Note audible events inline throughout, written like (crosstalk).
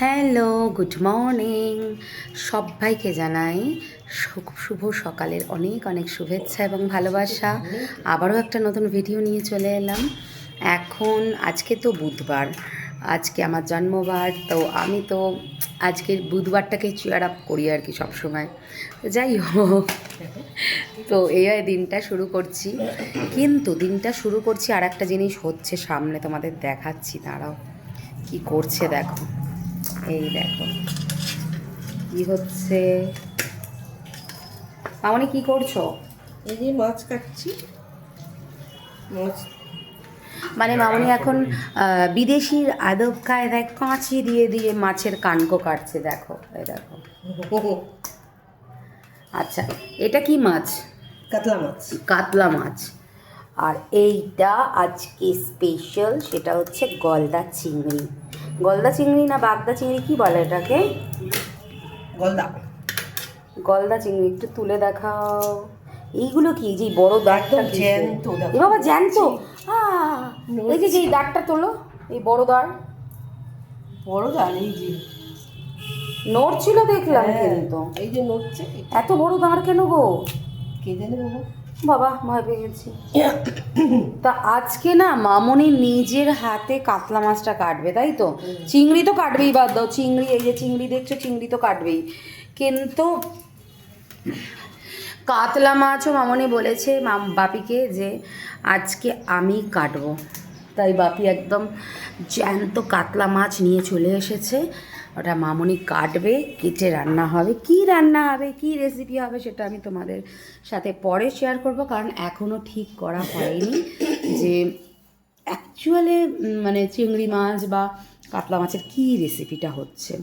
Hello, good morning. সবাইকে জানাই শুভ সকালের অনেক অনেক শুভেচ্ছা এবং ভালোবাসা। আবারও একটা নতুন ভিডিও নিয়ে চলে এলাম। এখন আজকে তো বুধবার, আজকে আমার জন্মবার, তো আমি তো আজকের বুধবারটাকে চেয়ার আপ করি আর কি সবসময়। যাই হোক, তো এই দিনটা শুরু করছি। কিন্তু দিনটা শুরু করছি আর একটা জিনিস হচ্ছে সামনে তোমাদের দেখাচ্ছি, দাঁড়াও। কি করছে দেখো। এই দেখো। কি হচ্ছে? মামনি কি করছ? এই যে মাছ কাটছি। মাছ মানে মামনি এখন বিদেশির আদব কায়দায় কাঁচি দিয়ে দিয়ে মাছের কানকো কাটছে দেখো এই দেখো। (laughs) আচ্ছা এটা কি মাছ? কাতলা মাছ। কাতলা মাছ। আর এইটা আজকে স্পেশাল সেটা হচ্ছে গলদা চিংড়ি। গলদা চিংড়ি না বাগদা চিংড়ি কি বলে এটাকে? গলদা। গলদা চিংড়ি একটু তুলে দেখাও। এইগুলো কি? যে বড় দাঁড়টা জ্যান্ত। এ বাবা জ্যান্ত? এই যে যে দাগটা তোলো এই বড় দাঁড় বড় দাঁড় এই যে। নড়ছিল দেখলাম হ্যাঁ, কিন্তু। এই যে নড়ছে এত বড় দাঁড় কেন গো? কে জানে বাবা? বাবা, ভয় পেয়ে গেছি। তা আজকে না মামনি নিজের হাতে কাতলা মাছটা কাটবে, তাই তো? চিংড়ি তো কাটবেই, বাদ দাও। চিংড়ি, এই যে চিংড়ি দেখছ, চিংড়ি তো কাটবেই। কিন্তু কাতলা মাছও মামনি বলেছে মাম, বাপিকে যে আজকে আমি কাটবো। তাই বাপি একদম জ্যান্ত কাতলা মাছ নিয়ে চলে এসেছে। ওটা মামনি কাটবে, কেটে রান্না হবে। কি রান্না হবে, কি রেসিপি হবে সেটা আমি তোমাদের সাথে পরে শেয়ার করব, কারণ এখনও ঠিক করা হয়নি যে অ্যাকচুয়ালি মানে চিংড়ি মাছ বা কাতলা মাছের কি রেসিপিটা হচ্ছে।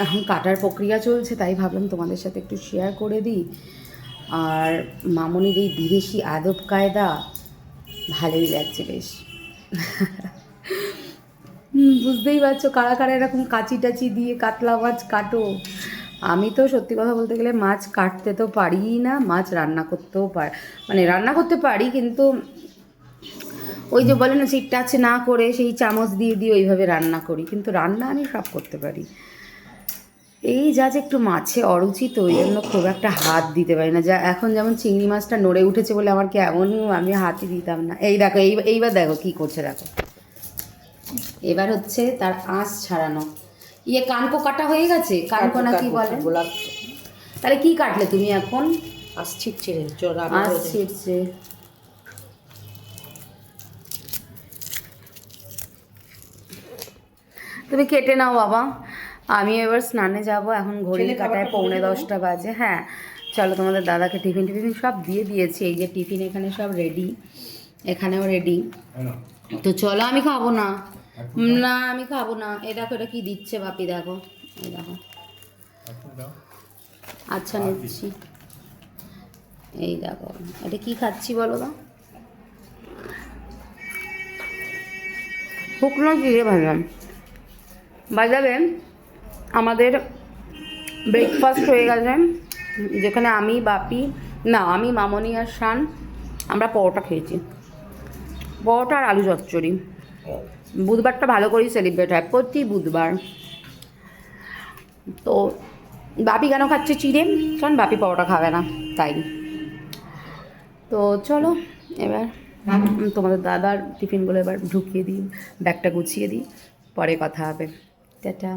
এখন কাটার প্রক্রিয়া চলছে, তাই ভাবলাম তোমাদের সাথে একটু শেয়ার করে দিই। আর মামনির এই বিদেশি আদব কায়দা, ভালোই লাগছে বেশ। (laughs) বুঝতেই পারছ, কারা কারা এরকম কাঁচি টাচি দিয়ে কাতলা মাছ কাটো? আমি তো সত্যি কথা বলতে গেলে মাছ কাটতে তো পারিই না, মাছ রান্না করতেও পার মানে রান্না করতে পারি, কিন্তু ওই যে বলে না, সেই টাচ না করে, সেই চামচ দিয়ে দিয়ে ওইভাবে রান্না করি, কিন্তু রান্না আমি সব করতে পারি। এই যা যে একটু মাছে অরুচি, তো ওই জন্য খুব একটা হাত দিতে পারি না। যা, এখন যেমন চিংড়ি মাছটা নড়ে উঠেছে বলে আমার কেমন, আমি হাতই দিতাম না। এই দেখো, এই, এইবার দেখো কি করছে, দেখো। এবার হচ্ছে তার আঁশ ছাড়ানো। ইয়ে কানকো কাটা হয়ে গেছে? কানকো না কি বলে? গোলাপ। তাহলে কি কাটলে তুমি এখন? আস ছিটছে আঁশ ছিটছে। তুমি কেটে নাও বাবা। আমি এবার স্নানে যাব এখন ঘড়ি কাটায় পৌনে দশটা বাজে হ্যাঁ। চলো তোমাদের দাদাকে টিফিন টিফিন সব দিয়ে দিয়েছি এই যে টিফিন এখানে সব রেডি এখানেও রেডি তো চলো আমি খাব না। না আমি খাব না। এই দেখো এটা কি দিচ্ছে বাপি দেখো। এই দেখো। আচ্ছা নিচ্ছি। এই দেখো। এটা কি খাচ্ছি বলো তো? শুকনো জিরে ভাজলাম। বাজাবে আমাদের ব্রেকফাস্ট হয়ে গেছে। যেখানে আমি বাপি না আমি মামনি আর শান আমরা পরোটা খেয়েছি। পরোটা আর আলু চচ্চড়ি। বুধবারটা ভালো করেই সেলিব্রেট হয়, প্রতি বুধবার। তো বাপি কেন খাচ্ছে চিড়ে? কারণ বাপি পরোটা খাবে না, তাই। তো চলো, এবার তোমাদের দাদার টিফিনগুলো এবার ঢুকিয়ে দিই, ব্যাগটা গুছিয়ে দিই, পরে কথা হবে। টাটা।